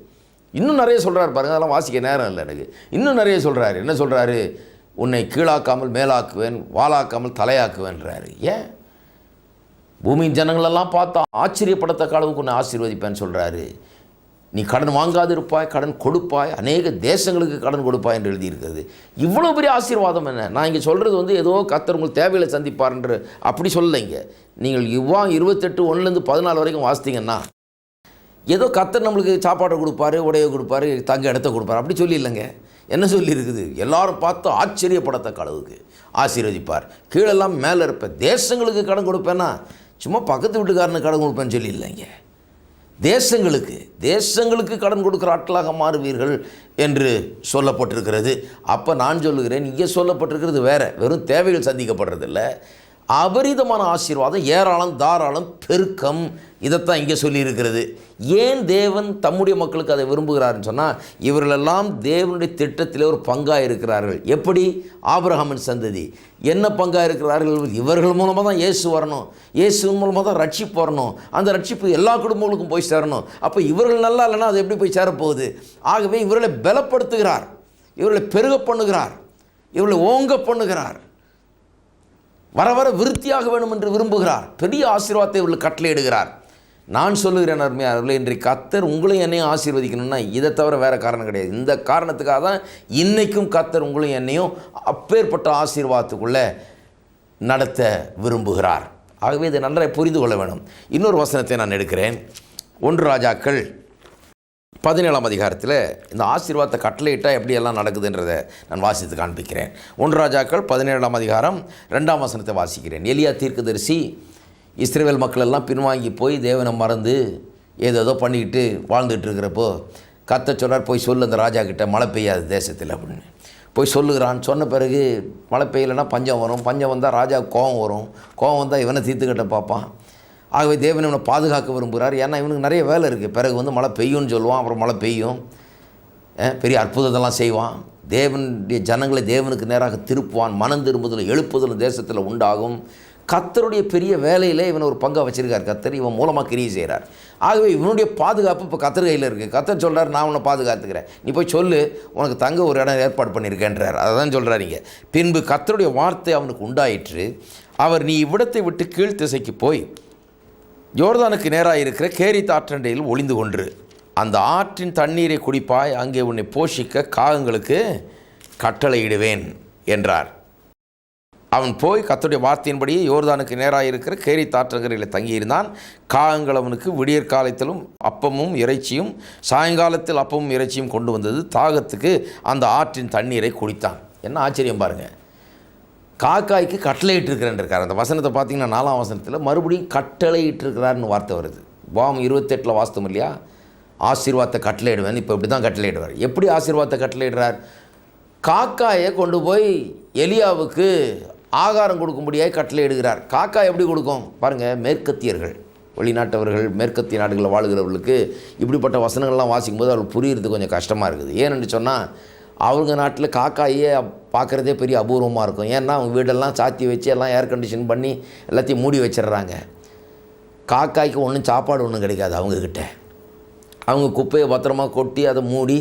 இன்னும் நிறைய சொல்கிறார் பாருங்கள் அதெல்லாம் வாசிக்க நேரம் இல்லை எனக்கு. இன்னும் நிறைய சொல்கிறாரு என்ன சொல்கிறாரு உன்னை கீழாக்காமல் மேலாக்குவேன் வாளாக்காமல் தலையாக்குவேன்றாரு. ஏன்? பூமியின் ஜனங்களெல்லாம் பார்த்தா ஆச்சரியப்படத்தக்க அளவுக்கு உன்னை ஆசீர்வதிப்பேன்னு சொல்கிறாரு நீ கடன் வாங்காதிருப்பாய் கடன் கொடுப்பாய் அநேக தேசங்களுக்கு கடன் கொடுப்பாய் என்று எழுதியிருக்கிறது. இவ்வளோ பெரிய ஆசீர்வாதம் என்ன? நான் இங்கே சொல்கிறது வந்து ஏதோ கத்தர் உங்களுக்கு தேவையில்லை சந்திப்பார் என்று அப்படி சொல்லலைங்க. நீங்கள் இவ்வா இருபத்தெட்டு ஒன்றுலேருந்து பதினாலு வரைக்கும் வாசித்தீங்கன்னா ஏதோ கத்தர் நம்மளுக்கு சாப்பாட்டை கொடுப்பாரு உடைய கொடுப்பாரு தங்க இடத்த கொடுப்பாரு. அப்படி சொல்லி இல்லைங்க என்ன சொல்லியிருக்குது? எல்லாரும் பார்த்து ஆச்சரியப்படத்தக்க அளவுக்கு. ஆசீர்வதிப்பார். கீழெல்லாம் மேலே இருப்பேன் தேசங்களுக்கு கடன் கொடுப்பேன்னா சும்மா பக்கத்து வீட்டுக்காரனுக்கு கடன் கொடுப்பேன்னு சொல்லி இல்லைங்க தேசங்களுக்கு தேசங்களுக்கு கடன் கொடுக்குற ஆட்களாக மாறுவீர்கள் என்று சொல்லப்பட்டிருக்கிறது. அப்போ நான் சொல்லுகிறேன் இங்கே சொல்லப்பட்டிருக்கிறது வேறு. வெறும் தேவைகள் சந்திக்கப்படுறதில்ல. அபரிதமான ஆசீர்வாதம் ஏராளம் தாராளம் பெருக்கம். இதைத்தான் இங்கே சொல்லியிருக்கிறது. ஏன் தேவன் தம்முடைய மக்களுக்கு அதை விரும்புகிறாருன்னு சொன்னால் இவர்களெல்லாம் தேவனுடைய திட்டத்தில் ஒரு பங்காக இருக்கிறார்கள் எப்படி? ஆபிரகாமின் சந்ததி. என்ன பங்காக இருக்கிறார்கள் இவர்கள் மூலமாக தான் இயேசு வரணும். இயேசு மூலமாக தான் ரட்சிப்பு வரணும். அந்த ரட்சிப்பு எல்லா குடும்பங்களுக்கும் போய் சேரணும். அப்போ இவர்கள் நல்லா இல்லைன்னா அது எப்படி போய் சேரப்போகுது? ஆகவே இவர்களை பலப்படுத்துகிறார். இவர்களை பெருக பண்ணுகிறார். இவர்களை ஓங்க பண்ணுகிறார். வர வர விருத்தியாக வேணும் என்று விரும்புகிறார். பெரிய ஆசீர்வாதத்தை இவர்கள் கட்டளையிடுகிறார். நான் சொல்லுகிறேன் அருமையாளர்களே இன்றைக்கு கத்தர் உங்களையும் என்னையும் ஆசீர்வதிக்கணும்னா இதை தவிர வேறு காரணம் கிடையாது. இந்த காரணத்துக்காக தான் இன்றைக்கும் கத்தர் உங்களையும் என்னையும் அப்பேற்பட்ட ஆசீர்வாதத்துக்குள்ளே நடத்த விரும்புகிறார். ஆகவே இதை நன்றாக புரிந்து கொள்ள வேணும். இன்னொரு வசனத்தை நான் எடுக்கிறேன். ஒன்று ராஜாக்கள் பதினேழாம் அதிகாரத்தில் இந்த ஆசீர்வாதத்தை கட்டளையிட்டால் எப்படியெல்லாம் நடக்குதுன்றதை நான் வாசித்து காண்பிக்கிறேன். ஒன்று ராஜாக்கள் பதினேழாம் அதிகாரம் ரெண்டாம் வசனத்தை வாசிக்கிறேன். எலியா தீர்க்கதரிசி இஸ்ரேல் மக்கள் எல்லாம் பின்வாங்கி போய் தேவனை மறந்து ஏதேதோ பண்ணிக்கிட்டு வாழ்ந்துட்டு இருக்கிறப்போ கத்த சொல்கிறார் போய் சொல்லு அந்த ராஜா கிட்ட மழை பெய்யாது தேசத்தில் அப்படின்னு. போய் சொல்லுகிறான். சொன்ன பிறகு மழை பெய்யலைன்னா பஞ்சம் வரும். பஞ்சம் வந்தால் ராஜா கோவம் வரும். கோவம் வந்தால் இவனை தீர்த்துக்கிட்ட பார்ப்பான். ஆகவே தேவன் இவனை பாதுகாக்க விரும்புகிறார். ஏன்னா இவனுக்கு நிறைய வேலை இருக்குது பிறகு வந்து மழை பெய்யும்னு சொல்லுவான் அப்புறம் மழை பெய்யும். பெரிய அற்புதத்தெல்லாம் செய்வான். தேவனுடைய ஜனங்களை தேவனுக்கு நேராக திருப்புவான். மனம் திரும்புதலும் எழுப்புதலும் தேசத்தில் உண்டாகும். கத்தருடைய பெரிய வேலையில் இவன் ஒரு பங்காக வச்சுருக்கார். கத்தர் இவன் மூலமாக கிரியை செய்கிறார் ஆகவே இவனுடைய பாதுகாப்பு இப்போ கத்தர் கையில் இருக்குது கத்தர் சொல்கிறார் நான் உன்னை பாதுகாத்துக்கிறேன். நீ போய் சொல்லு உனக்கு தங்க ஒரு இடம் ஏற்பாடு பண்ணியிருக்கேன்றார். அதை தான் சொல்கிறாருங்க பின்பு கத்தருடைய வார்த்தை அவனுக்கு உண்டாயிற்று. அவர் நீ இவ்விடத்தை விட்டு கீழ் திசைக்கு போய் யோர்தானுக்கு நேராக இருக்கிற கேரி ஆற்றண்டையில் ஒளிந்து கொன்று. அந்த ஆற்றின் தண்ணீரை குடிப்பாய் அங்கே உன்னை போஷிக்க காகங்களுக்கு கட்டளையிடுவேன் என்றார். அவன் போய் கத்துடைய வார்த்தையின்படி யோர்தானுக்கு நேராக இருக்கிற கேரி தாற்றங்கரையில் தங்கியிருந்தான். காகங்கள் அவனுக்கு விடியற் காலத்திலும் அப்பமும் இறைச்சியும் சாயங்காலத்தில் அப்பமும் இறைச்சியும் கொண்டு வந்தது. தாகத்துக்கு அந்த ஆற்றின் தண்ணீரை குடித்தான். என்ன ஆச்சரியம் பாருங்கள் காக்காய்க்கு கட்டளையிட்டிருக்கிறேன்ருக்கார் அந்த வசனத்தை பார்த்தீங்கன்னா நாலாம் வசனத்தில் மறுபடியும் கட்டளையிட்டிருக்கிறார்னு வார்த்தை வருது. பாம் இருபத்தெட்டில் வாஸ்தம் இல்லையா? ஆசீர்வாதத்தை கட்டளையிடுவேன். இப்போ இப்படி தான் கட்டளையிடுவார். எப்படி ஆசீர்வாதத்தை கட்டளையிடுறார்? காக்காயை கொண்டு போய் எலியாவுக்கு ஆகாரம் கொடுக்கும்படியாக கட்டளையிடுகிறார். காக்கா எப்படி கொடுக்கும்? பாருங்கள் மேற்கத்தியர்கள் வெளிநாட்டவர்கள் மேற்கத்திய நாடுகளில் வாழுகிறவர்களுக்கு இப்படிப்பட்ட வசனங்கள்லாம் வாசிக்கும்போது அவர்கள் புரியுறது கொஞ்சம் கஷ்டமாக இருக்குது. ஏன்னு சொன்னால் அவங்க நாட்டில் காக்காயே பார்க்குறதே பெரிய அபூர்வமாக இருக்கும். ஏன்னா அவங்க வீடெல்லாம் சாத்தி வச்சு எல்லாம் ஏர் கண்டிஷன் பண்ணி எல்லாத்தையும் மூடி வச்சிடுறாங்க. காக்காய்க்கு ஒன்றும் சாப்பாடு ஒன்றும் கிடைக்காது அவங்கக்கிட்ட அவங்க குப்பையை பத்திரமா கொட்டி அதை மூடி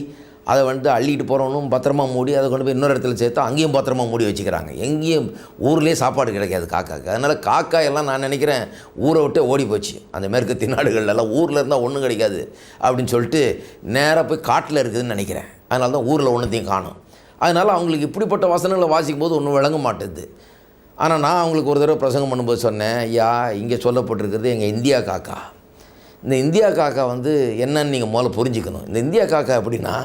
அதை வந்து அள்ளிட்டு போகிறவனும் பத்திரமா மூடி அதை கொண்டு போய் இன்னொரு இடத்துல சேர்த்து அங்கேயும் பத்திரமா மூடி வச்சுக்கிறாங்க. எங்கேயும் ஊர்லேயே சாப்பாடு கிடைக்காது காக்காக்கு. அதனால் காக்கா எல்லாம் நான் நினைக்கிறேன் ஊரை விட்டே ஓடி போச்சு. அந்த மேற்கத்திய நாடுகள்லாம் ஊரில் இருந்தால் ஒன்றும் கிடைக்காது அப்படின்னு சொல்லிட்டு நேராக போய் காட்டில் இருக்குதுன்னு நினைக்கிறேன். அதனால தான் ஊரில் ஒன்றுத்தையும் காணும். அதனால் அவங்களுக்கு இப்படிப்பட்ட வசனங்களை வாசிக்கும் போது ஒன்றும் விளங்க மாட்டேது ஆனால் நான் அவங்களுக்கு ஒரு தடவை பிரசங்கம் பண்ணும்போது சொன்னேன் ஐயா இங்கே சொல்லப்பட்டிருக்கிறது எங்கள் இந்தியா காக்கா. இந்த இந்தியா காக்கா வந்து என்னன்னு நீங்கள் முதல்ல புரிஞ்சுக்கணும். இந்த இந்தியா காக்கா எப்படின்னா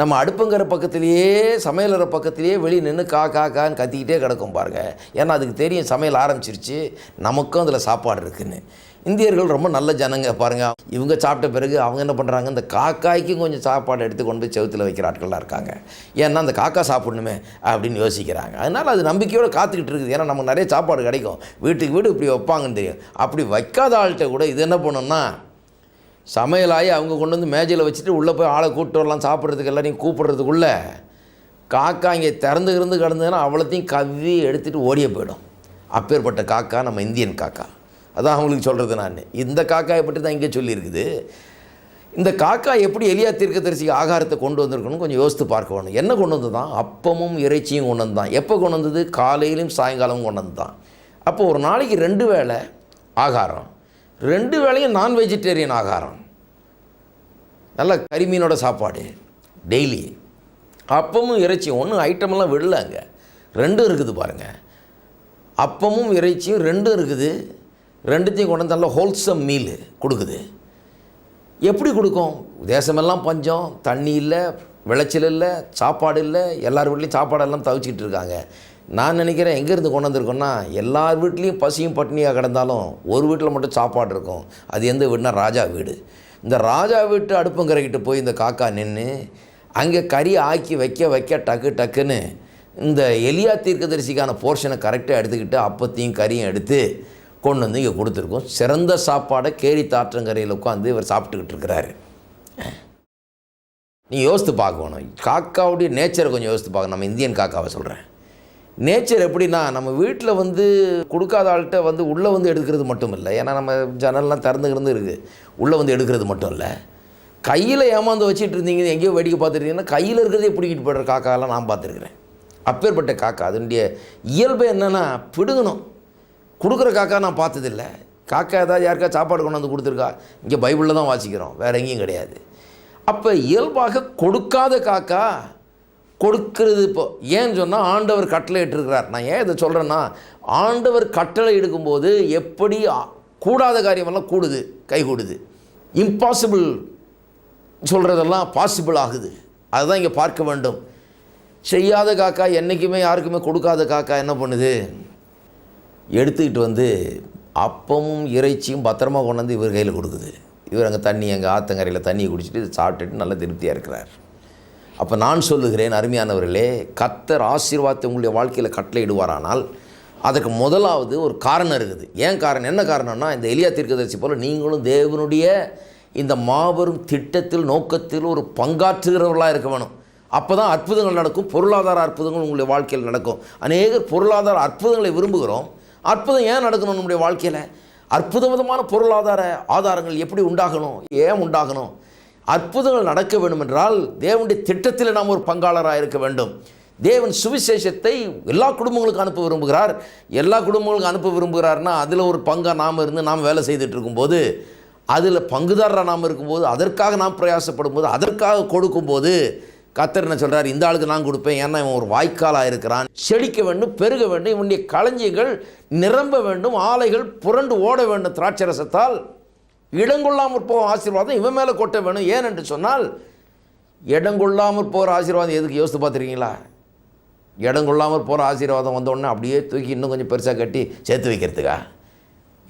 நம்ம அடுப்புங்கிற பக்கத்துலேயே சமையலற பக்கத்துலேயே வெளியே நின்று கா கா கான்னு கத்திக்கிட்டே கிடக்கும் பாருங்கள் ஏன்னா அதுக்கு தெரியும் சமையல் ஆரம்பிச்சிருச்சு நமக்கும் அதில் சாப்பாடு இருக்குதுன்னு இந்தியர்கள் ரொம்ப நல்ல ஜனங்க பாருங்கள் இவங்க சாப்பிட்ட பிறகு அவங்க என்ன பண்ணுறாங்க இந்த காக்காய்க்கும் கொஞ்சம் சாப்பாடு எடுத்து கொண்டு போய் செவுத்தில் வைக்கிற ஆட்கள்லாம் இருக்காங்க. ஏன்னா அந்த காக்கா சாப்பிடணுமே அப்படின்னு யோசிக்கிறாங்க. அதனால் அது நம்பிக்கையோடு காத்துக்கிட்டு இருக்குது. ஏன்னா நமக்கு நிறைய சாப்பாடு கிடைக்கும். வீட்டுக்கு வீடு இப்படி வைப்பாங்கன்னு தெரியும். அப்படி வைக்காத ஆள்கிட்ட கூட இது என்ன பண்ணுன்னா சமையலாகி அவங்க கொண்டு வந்து மேஜையில் வச்சுட்டு உள்ளே போய் ஆளை கூப்பிட்டு வரலாம் சாப்பிட்றதுக்கு எல்லாரையும் கூப்பிட்றதுக்குள்ளே காக்கா இங்கே திறந்து இருந்து கிடந்ததுன்னா அவ்வளோத்தையும் கவ்வி எடுத்துகிட்டு ஓடியே போயிடும். அப்பேற்பட்ட காக்கா நம்ம இந்தியன் காக்கா. அதான் அவங்களுக்கு சொல்கிறது நான். இந்த காக்காயை பற்றி தான் இங்கே சொல்லியிருக்குது. இந்த காக்கா எப்படி எலியா தீர்க்கதரிசிக்கு ஆகாரத்தை கொண்டு வந்திருக்கணும் கொஞ்சம் யோசித்து பார்க்க வேணும். என்ன கொண்டு வந்து தான் அப்பமும் இறைச்சியும் கொண்டு வந்து தான் எப்போ கொண்டு வந்தது? காலையிலும் சாயங்காலமும் கொண்டு வந்து தான் அப்போ ஒரு நாளைக்கு ரெண்டு வேளை ஆகாரம். ரெண்டு வேளையும் நான் வெஜிடேரியன் ஆகாரம். நல்ல கரிமீனோட சாப்பாடு டெய்லி அப்பமும் இறைச்சியும் ஒன்றும் ஐட்டமெல்லாம் விடல அங்கே. ரெண்டும் இருக்குது பாருங்கள் அப்பமும் இறைச்சியும் ரெண்டும் இருக்குது. ரெண்டுத்தையும் கொண்டு வந்து நல்ல ஹோல்சம் மீல் கொடுக்குது. எப்படி கொடுக்கும்? தேசமெல்லாம் பஞ்சம் தண்ணி இல்லை விளைச்சல் இல்லை சாப்பாடு இல்லை எல்லார் வீட்லேயும் சாப்பாடெல்லாம் தவிச்சிக்கிட்டு இருக்காங்க. நான் நினைக்கிறேன் எங்கேருந்து கொண்டு வந்திருக்கோன்னா எல்லார் வீட்லேயும் பசியும் பட்டினியாக கிடந்தாலும் ஒரு வீட்டில் மட்டும் சாப்பாடு இருக்கும். அது எந்த வீடுனா ராஜா வீடு. இந்த ராஜா வீட்டு அடுப்பங்கரைக்கிட்ட போய் இந்த காக்கா நின்று அங்கே கறி ஆக்கி வைக்க வைக்க டக்கு டக்குன்னு இந்த எலியா தீர்க்கதரிசிக்கான போர்ஷனை கரெக்டாக எடுத்துக்கிட்டு அப்பத்தையும் கறியும் எடுத்து கொண்டு வந்து இங்கே கொடுத்துருக்கோம். சிறந்த சாப்பாடை கேரி தாற்றங்கரையில் உட்காந்து இவர் சாப்பிட்டுக்கிட்டு இருக்கிறாரு. நீ யோசித்து பார்க்கணும். காக்காவுடைய நேச்சரை கொஞ்சம் யோசித்து பார்க்கணும். நம்ம இந்தியன் காக்காவை சொல்கிறேன் நேச்சர் எப்படின்னா நம்ம வீட்டில் வந்து கொடுக்காத ஆள்கிட்ட வந்து உள்ளே வந்து எடுக்கிறது மட்டும் இல்லை. ஏன்னா நம்ம ஜன்னல்லாம் திறந்து கிடந்து இருக்குது உள்ளே வந்து எடுக்கிறது மட்டும் இல்லை. கையில் ஏமாந்து வச்சுட்டு இருந்தீங்க எங்கேயோ வேடிக்கை பார்த்துருந்தீங்கன்னா கையில் இருக்கிறதே பிடிக்கிட்டு போடுற காக்காலாம் நான் பார்த்துருக்குறேன். அப்பேற்பட்ட காக்கா அதனுடைய இயல்பு என்னென்னா பிடுங்கணும். கொடுக்குற காக்கா நான் பார்த்ததில்ல. காக்கா ஏதாவது யாருக்கா சாப்பாடு கொண்டு வந்து கொடுத்துருக்கா? இங்கே பைபிளில் தான் வாசிக்கிறோம். வேறு எங்கேயும் கிடையாது. அப்போ இயல்பாக கொடுக்காத காக்கா கொடுக்கிறது இப்போ ஏன்னு சொன்னால் ஆண்டவர் கட்டளை இட்டிருக்கிறார். நான் ஏன் இதை சொல்கிறேன்னா ஆண்டவர் கட்டளை எடுக்கும்போது எப்படி கூடாத காரியமெல்லாம் கூடுது? கை கூடுது இம்பாசிபிள் சொல்கிறதெல்லாம் பாசிபிள் ஆகுது. அதுதான் இங்கே பார்க்க வேண்டும். செய்யாத காக்கா என்றைக்குமே யாருக்குமே கொடுக்காத காக்கா என்ன பண்ணுது? எடுத்துக்கிட்டு வந்து அப்பமும் இறைச்சியும் பத்திரமா கொண்டு வந்து இவர் கையில் கொடுக்குது. இவர் அங்கே தண்ணி எங்கள் ஆத்தங்கரையில் தண்ணியை குடிச்சிட்டு சாப்பிட்டுட்டு நல்ல திருப்தியாக இருக்கிறார். அப்போ நான் சொல்லுகிறேன் அருமையானவர்களே கத்தர் ஆசீர்வாதத்தை உங்களுடைய வாழ்க்கையில் கட்டளையிடுவாரானால் அதுக்கு முதலாவது ஒரு காரணம் இருக்குது. ஏன் காரணம்? என்ன காரணம்னா இந்த எளியா தீர்க்கதரிசி போல் நீங்களும் தேவனுடைய இந்த மாபெரும் திட்டத்தில் நோக்கத்தில் ஒரு பங்காற்றுகிறவர்களாக இருக்க வேணும். அப்போ தான் அற்புதங்கள் நடக்கும் பொருளாதார அற்புதங்கள் உங்களுடைய வாழ்க்கையில் நடக்கும். அநேகர் பொருளாதார அற்புதங்களை விரும்புகிறோம். அற்புதம் ஏன் நடக்கணும் நம்முடைய வாழ்க்கையில்? அற்புத விதமான பொருளாதார ஆதாரங்கள் எப்படி உண்டாகணும்? ஏன் உண்டாகணும்? அற்புதங்கள் நடக்க வேண்டும் என்றால் தேவனுடைய திட்டத்தில் நாம் ஒரு பங்காளராக இருக்க வேண்டும். தேவன் சுவிசேஷத்தை எல்லா குடும்பங்களுக்கும் அனுப்ப விரும்புகிறார். எல்லா குடும்பங்களுக்கும் அனுப்ப விரும்புகிறார்னா அதில் ஒரு பங்காக நாம் இருந்து நாம் வேலை செய்துட்டு இருக்கும்போது அதில் பங்குதாரராக நாம் இருக்கும்போது அதற்காக நாம் பிரயாசப்படும் போது அதற்காக கொடுக்கும்போது கத்தர் என்ன சொல்கிறார் இந்த ஆளுக்கு நான் கொடுப்பேன். ஏன்னா இவன் ஒரு வாய்க்காலாக இருக்கிறான். செழிக்க வேண்டும் பெருக வேண்டும். இவனுடைய களஞ்சியங்கள் நிரம்ப வேண்டும். ஆலைகள் புரண்டு ஓட வேண்டும் திராட்சை ரசத்தால் இடங்கொள்ளாமற் போகும் ஆசீர்வாதம் இவன் மேலே கொட்ட வேணும். ஏன் என்று சொன்னால் இடங்கொள்ளாமற் போகிற ஆசீர்வாதம் எதுக்கு? யோசித்து பார்த்துருக்கீங்களா? இடங்கொள்ளாமற் போகிற ஆசீர்வாதம் வந்தோடனே அப்படியே தூக்கி இன்னும் கொஞ்சம் பெருசாக கட்டி சேர்த்து வைக்கிறதுக்கா?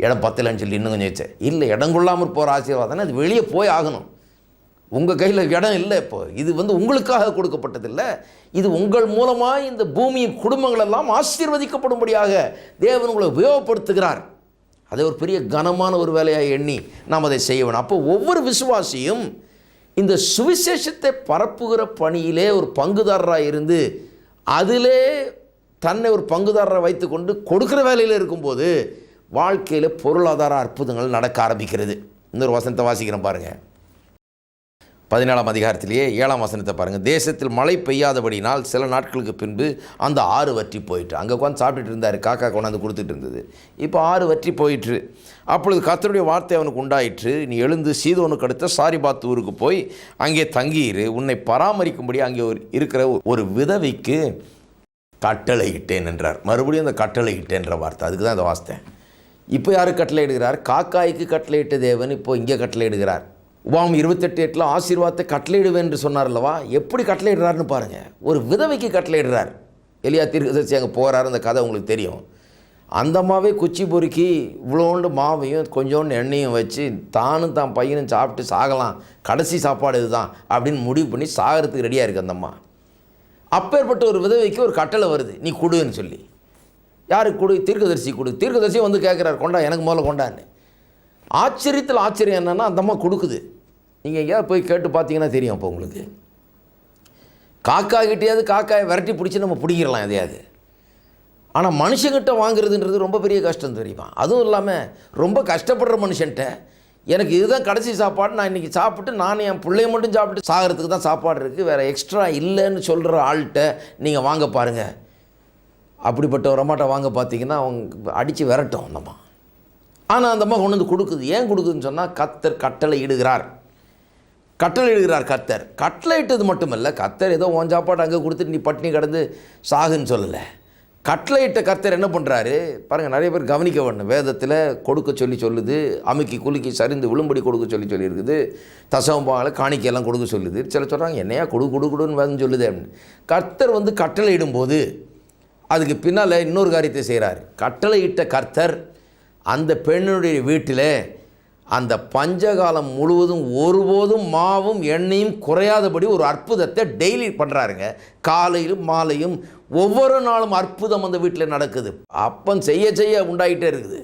இடம் பத்தலைன்னு சொல்லி இன்னும் கொஞ்சம் வச்சேன் இல்லை இடங்கொள்ளாமற் போகிற ஆசீர்வாதம்னா அது வெளியே போய் ஆகணும். உங்கள் கையில் இடம் இல்லை இப்போ. இது வந்து உங்களுக்காக கொடுக்கப்பட்டதில்லை. இது உங்கள் மூலமாக இந்த பூமியின் குடும்பங்களெல்லாம் ஆசீர்வதிக்கப்படும்படியாக தேவன் உங்களை உபயோகப்படுத்துகிறார். அதை ஒரு பெரிய கனமான ஒரு வேலையாக எண்ணி நாம் அதை செய்ய வேணும் அப்போ ஒவ்வொரு விசுவாசியும் இந்த சுவிசேஷத்தை பரப்புகிற பணியிலே ஒரு பங்குதாரராக இருந்து அதிலே தன்னை ஒரு பங்குதாரரை வைத்துக்கொண்டு கொடுக்குற வேலையில் இருக்கும்போது வாழ்க்கையில் பொருளாதார அற்புதங்கள் நடக்க ஆரம்பிக்கிறது. இன்னொரு வசனத்தை வாசிக்கிறேன் பாருங்கள் பதினேழாம் அதிகாரத்திலேயே ஏழாம் வசனத்தை பாருங்கள் தேசத்தில் மழை பெய்யாதபடினால் சில நாட்களுக்கு பின்பு அந்த ஆறு வற்றி போயிட்டு அங்கே உட்காந்து சாப்பிட்டுட்டு இருந்தார் காக்கா கொண்டாந்து கொடுத்துட்டு இருந்தது. இப்போ ஆறு வற்றி போயிட்டு அப்பொழுது கத்தருடைய வார்த்தை அவனுக்கு உண்டாயிற்று. நீ எழுந்து சீதோனுக்கு அடுத்த சாரிபாத் ஊருக்கு போய் அங்கே தங்கியிரு. உன்னை பராமரிக்கும்படி அங்கே ஒரு இருக்கிற ஒரு விதவைக்கு கட்டளையிட்டேன் என்றார். மறுபடியும் அந்த கட்டளையிட்டேன்ற வார்த்தை. அதுக்கு தான் அந்த வார்த்தை. இப்போ யாரு கட்டளையிடுகிறார் காக்காய்க்கு கட்டளையிட்ட தேவன் இப்போ இங்கே கட்டளையிடுகிறார் உபாம் இருபத்தெட்டு எட்டில் ஆசீர்வாதத்தை கட்டளையிடுவேன் என்று சொன்னார் அல்லவா எப்படி கட்டளையிடுறாருன்னு பாருங்கள் ஒரு விதவைக்கு கட்டளையிடுறார். எலியா தீர்க்கதரிசி அங்கே போகிறார் அந்த கதை உங்களுக்கு தெரியும். அந்தம்மாவே குச்சி பொறுக்கி இவ்வளோண்டு மாவையும் கொஞ்சோண்டு எண்ணெயும் வச்சு தானும் தான் பையனும் சாப்பிட்டு சாகலாம். கடைசி சாப்பாடு இதுதான் அப்படின்னு முடிவு பண்ணி சாகிறதுக்கு ரெடியாக இருக்குது அந்த அம்மா. அப்பேற்பட்ட ஒரு விதவைக்கு ஒரு கட்டளை வருது. நீ கொடுன்னு சொல்லி. யாருக்கு கொடு? தீர்க்கதரிசி கொடு. தீர்க்கதரிசி வந்து கேட்குறாரு கொண்டா எனக்கு முதல்ல கொண்டான்னு. ஆச்சரியத்தில் ஆச்சரியம் என்னென்னா அந்தம்மா கொடுக்குது. நீங்கள் எங்கேயாவது போய் கேட்டு பார்த்தீங்கன்னா தெரியும் அப்போ உங்களுக்கு. காக்கா கிட்டேயாவது காக்காயை விரட்டி பிடிச்சி நம்ம பிடிக்கிறலாம் எதையாவது. ஆனால் மனுஷங்கிட்ட வாங்குறதுன்றது ரொம்ப பெரிய கஷ்டம் தெரியுமா? அதுவும் இல்லாமல் ரொம்ப கஷ்டப்படுற மனுஷன்ட்ட எனக்கு இதுதான் கடைசி சாப்பாடு நான் இன்றைக்கி சாப்பிட்டு நான் என் பிள்ளைய மட்டும் சாப்பிட்டு சாகிறதுக்கு தான் சாப்பாடு இருக்குது வேறு எக்ஸ்ட்ரா இல்லைன்னு சொல்கிற ஆள்கிட்ட நீங்கள் வாங்க பாருங்கள் அப்படிப்பட்ட ஒரு அம்மாட்ட வாங்க பார்த்தீங்கன்னா அவங்க அடித்து விரட்டும் அந்தம்மா ஆனால் அந்த அம்மா கொண்டு வந்து கொடுக்குது. ஏன் கொடுக்குதுன்னு சொன்னால் கத்தர் கட்டளை இடுகிறார். கட்டளை இடுகிறார் கர்த்தர். கட்டளையிட்டது மட்டுமல்ல கத்தர் ஏதோ உன் சாப்பாடு அங்கே கொடுத்துட்டு நீ பட்டினி கிடந்து சாகுன்னு சொல்லலை. கட்டளையிட்ட கர்த்தர் என்ன பண்ணுறாரு பாருங்கள் நிறைய பேர் கவனிக்க வேண்டும். வேதத்தில் கொடுக்க சொல்லி சொல்லுது அமுக்கி குலுக்கி சரிந்து விழும்படி கொடுக்க சொல்லி சொல்லியிருக்குது தசவம்பாங்களை காணிக்கையெல்லாம் கொடுக்க சொல்லுது. சில சொல்கிறாங்க என்னையா கொடு கொடு கொடுன்னு வேதம் சொல்லுது. அப்படின்னு கர்த்தர் வந்து கட்டளை இடும்போது அதுக்கு பின்னால் இன்னொரு காரியத்தை செய்கிறார் கட்டளையிட்ட கர்த்தர் அந்த பெண்ணுடைய வீட்டில் அந்த பஞ்சகாலம் முழுவதும் ஒருபோதும் மாவும் எண்ணெயும் குறையாதபடி ஒரு அற்புதத்தை டெய்லி பண்ணுறாருங்க காலையிலும் மாலையும் ஒவ்வொரு நாளும் அற்புதம் அந்த வீட்டில் நடக்குது. அப்பம் செய்ய செய்ய உண்டாகிட்டே இருக்குது.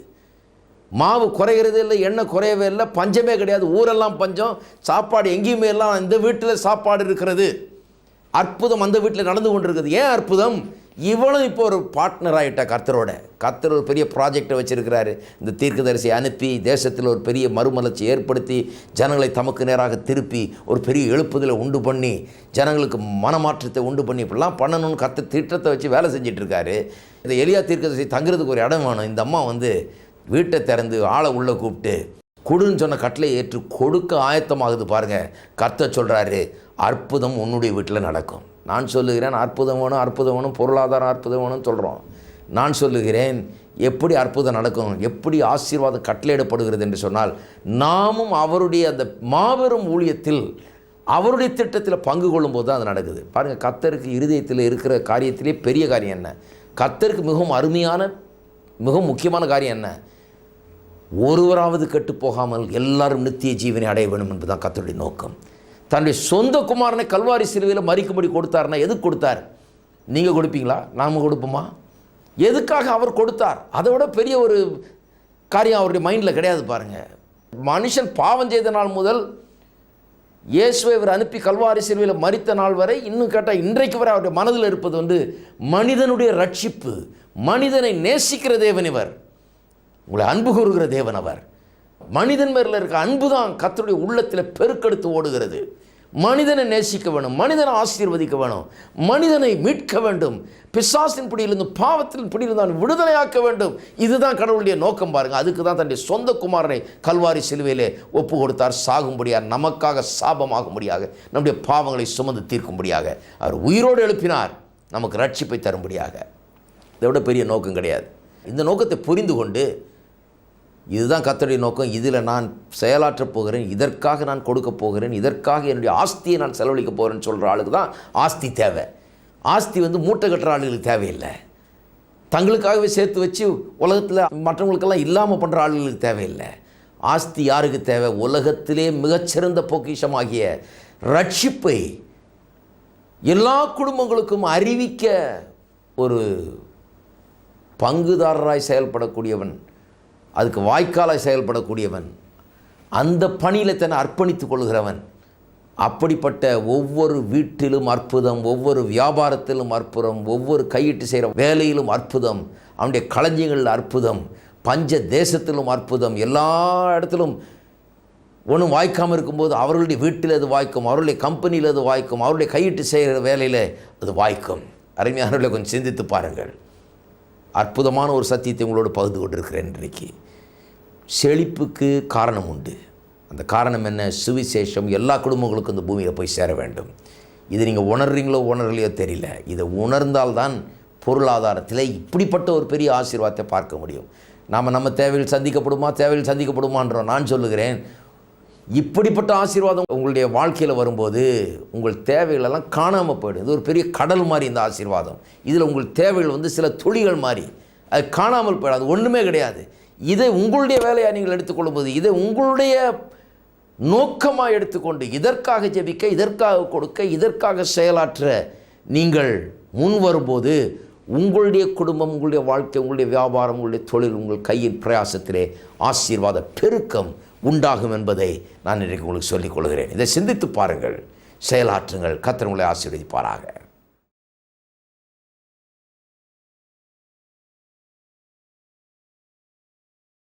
மாவு குறைகிறது இல்லை எண்ணெய் குறையவே இல்லை பஞ்சமே கிடையாது. ஊரெல்லாம் பஞ்சம் சாப்பாடு எங்கேயுமே எல்லாம் இந்த வீட்டில் சாப்பாடு இருக்கிறது. அற்புதம் அந்த வீட்டில் நடந்து கொண்டிருக்குது. ஏன் அற்புதம்? இவனும் இப்போ ஒரு பார்ட்னர் ஆகிட்டா கர்த்தரோட. கர்த்தர் ஒரு பெரிய ப்ராஜெக்டை வச்சுருக்கிறாரு. இந்த தீர்க்கதரிசியை அனுப்பி தேசத்தில் ஒரு பெரிய மறுமலர்ச்சி ஏற்படுத்தி ஜனங்களை தமக்கு நேராக திருப்பி ஒரு பெரிய எழுப்புதலை உண்டு பண்ணி ஜனங்களுக்கு மனமாற்றத்தை உண்டு பண்ணி இப்படிலாம் பண்ணணும்னு கர்த்தர் திட்டத்தை வச்சு வேலை செஞ்சிட்ருக்காரு. இந்த எளியா தீர்க்கதரிசி தங்குறதுக்கு ஒரு இடம் வேணும். இந்த அம்மா வந்து வீட்டை திறந்து ஆளை உள்ளே கூப்பிட்டு கொடுன்னு சொன்ன கட்டளை ஏற்று கொடுக்க ஆயத்தமாகுது பாருங்கள் கர்த்தர் சொல்கிறாரு அற்புதம் உன்னுடைய வீட்டில் நடக்கும். நான் சொல்லுகிறேன் அற்புதம் வேணும் அற்புதம் வேணும் பொருளாதாரம் அற்புதம் வேணும்னு சொல்கிறோம் நான் சொல்லுகிறேன் எப்படி அற்புதம் நடக்கும் எப்படி ஆசீர்வாதம் கட்டளையிடப்படுகிறது என்று சொன்னால் நாமும் அவருடைய அந்த மாபெரும் ஊழியத்தில் அவருடைய திட்டத்தில் பங்கு கொள்ளும்போது தான் அது நடக்குது. பாருங்கள் கத்தருக்கு இருதயத்தில் இருக்கிற காரியத்திலே பெரிய காரியம் என்ன? கத்தருக்கு மிகவும் அருமையான மிகவும் முக்கியமான காரியம் என்ன? ஒருவராவது கெட்டு போகாமல் எல்லாரும் நித்திய ஜீவனை அடைய வேண்டும் என்பதுதான் கத்தருடைய நோக்கம். தன்னுடைய சொந்த குமாரனை கல்வாரி சிலுவையில் மறிக்கும்படி கொடுத்தாருன்னா எதுக்கு கொடுத்தார்? நீங்கள் கொடுப்பீங்களா? நாம் கொடுப்போமா? எதுக்காக அவர் கொடுத்தார்? அதை விட பெரிய ஒரு காரியம் அவருடைய மைண்டில் கிடையாது பாருங்கள் மனுஷன் பாவம் செய்த நாள் முதல் இயேசுவை இவர் அனுப்பி கல்வாரி சிலுவையில் மறித்த நாள் வரை இன்னும் கேட்டால் இன்றைக்கு வரை அவருடைய மனதில் இருப்பது வந்து மனிதனுடைய ரட்சிப்பு மனிதனை நேசிக்கிற தேவன் இவர். உங்களை அன்பு கூறுகிற தேவன் அவர். மனிதன் மேல இருக்க அன்பு தான் கத்தருடைய உள்ளத்தில் பெருக்கெடுத்து ஓடுகிறது. மனிதனை நேசிக்க வேணும் மனிதனை ஆசீர்வதிக்க வேணும் மனிதனை மீட்க வேண்டும். பிசாசின் பிடியிலிருந்து பாவத்தின் பிடியிலிருந்து விடுதலையாக்க வேண்டும். இதுதான் கடவுளுடைய நோக்கம் பாருங்கள் அதுக்கு தான் தன்னுடைய சொந்த குமாரனை கல்வாரி சிலுவையிலே ஒப்பு கொடுத்தார். சாகும்படியார் நமக்காக சாபமாகும்படியாக நம்முடைய பாவங்களை சுமந்து தீர்க்கும்படியாக அவர் உயிரோடு எழுப்பினார். நமக்கு ரட்சிப்பை தரும்படியாக. இதை விட பெரிய நோக்கம் கிடையாது. இந்த நோக்கத்தை புரிந்து கொண்டு இதுதான் கத்தருடைய நோக்கம். இதில் நான் செயலாற்றப் போகிறேன். இதற்காக நான் கொடுக்க போகிறேன். இதற்காக என்னுடைய ஆஸ்தியை நான் செலவழிக்க போகிறேன்னு சொல்கிற ஆளுக்கு தான் ஆஸ்தி தேவை. ஆஸ்தி வந்து மூட்டை கட்டுற ஆளுகளுக்கு தேவையில்லை. தங்களுக்காகவே சேர்த்து வச்சு உலகத்தில் மற்றவங்களுக்கெல்லாம் இல்லாமல் பண்ணுற ஆளுகளுக்கு தேவையில்லை. ஆஸ்தி யாருக்கு தேவை? உலகத்திலே மிகச்சிறந்த பொக்கிஷமாகிய ரட்சிப்பை எல்லா குடும்பங்களுக்கும் அறிவிக்க ஒரு பங்குதாரராய் செயல்படக்கூடியவன் அதுக்கு வாய்க்காலாய் செயல்படக்கூடியவன். அந்த பணியில் தன்னை அர்ப்பணித்துக் கொள்கிறவன். அப்படிப்பட்ட ஒவ்வொரு வீட்டிலும் அற்புதம் ஒவ்வொரு வியாபாரத்திலும் அற்புதம் ஒவ்வொரு கையிட்டு செய்கிற வேலையிலும் அற்புதம் அவனுடைய களஞ்சியங்களில் அற்புதம் பஞ்ச தேசத்திலும் அற்புதம் எல்லா இடத்திலும் ஒன்றும் வாய்க்காமல் இருக்கும்போது அவர்களுடைய வீட்டில் அது வாய்க்கும் அவருடைய கம்பெனியில் அது வாய்க்கும் அவருடைய கையிட்டு செய்கிற வேலையில் அது வாய்க்கும். அருமையானவர்களை கொஞ்சம் சிந்தித்து பாருங்கள். அற்புதமான ஒரு சத்தியத்தை உங்களோடு பகிர்ந்து கொண்டிருக்கிறேன் இன்றைக்கு. செழிப்புக்கு காரணம் உண்டு அந்த காரணம் என்ன? சுவிசேஷம். எல்லா குடும்பங்களுக்கும் இந்த பூமியில் போய் சேர வேண்டும். இது நீங்கள் உணர்றீங்களோ உணரலையோ தெரியல. இதை உணர்ந்தால்தான் பொருளாதாரத்தில் இப்படிப்பட்ட ஒரு பெரிய ஆசீர்வாதத்தை பார்க்க முடியும். நாம் நம்ம தேவையில் சந்திக்கப்படுமா? தேவையில் சந்திக்கப்படுமான்றோம் நான் சொல்லுகிறேன். இப்படிப்பட்ட ஆசீர்வாதம் உங்களுடைய வாழ்க்கையில் வரும்போது உங்கள் தேவைகளெல்லாம் காணாமல் போயிடும். இது ஒரு பெரிய கடல் மாதிரி இந்த ஆசீர்வாதம். இதில் உங்கள் தேவைகள் வந்து சில துளிகள் மாதிரி. அது காணாமல் போயிடும். அது ஒன்றுமே கிடையாது. இதை உங்களுடைய வேலையாக நீங்கள் எடுத்துக்கொள்ளும்போது இதை உங்களுடைய நோக்கமாக எடுத்துக்கொண்டு இதற்காக ஜெபிக்க இதற்காக கொடுக்க இதற்காக செயலாற்ற நீங்கள் முன் வரும்போது உங்களுடைய குடும்பம் உங்களுடைய வாழ்க்கை உங்களுடைய வியாபாரம் உங்களுடைய தொழில் உங்கள் கையின் பிரயாசத்திலே ஆசீர்வாத பெருக்கம் உண்டாகும் என்பதை நான் இன்றைக்கு உங்களுக்கு சொல்லிக் கொள்கிறேன். இதை சிந்தித்து பாருங்கள். செயலாற்றுங்கள். கத்திரங்களை ஆசீர்வதிப்பாராக.